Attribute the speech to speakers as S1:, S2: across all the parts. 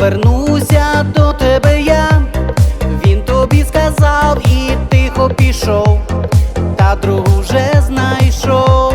S1: повернуся до тебе я, він тобі сказав, і тихо пішов, та другу вже знайшов.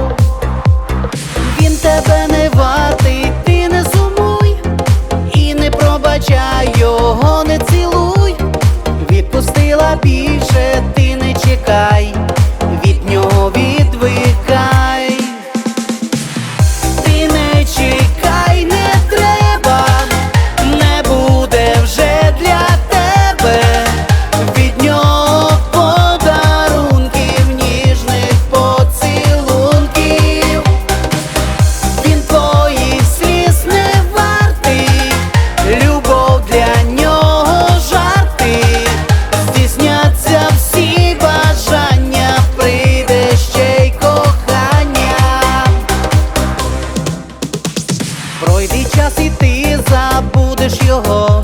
S1: час і ти забудеш його,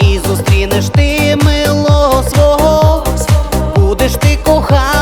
S1: і зустрінеш ти милого свого, будеш ти кохати.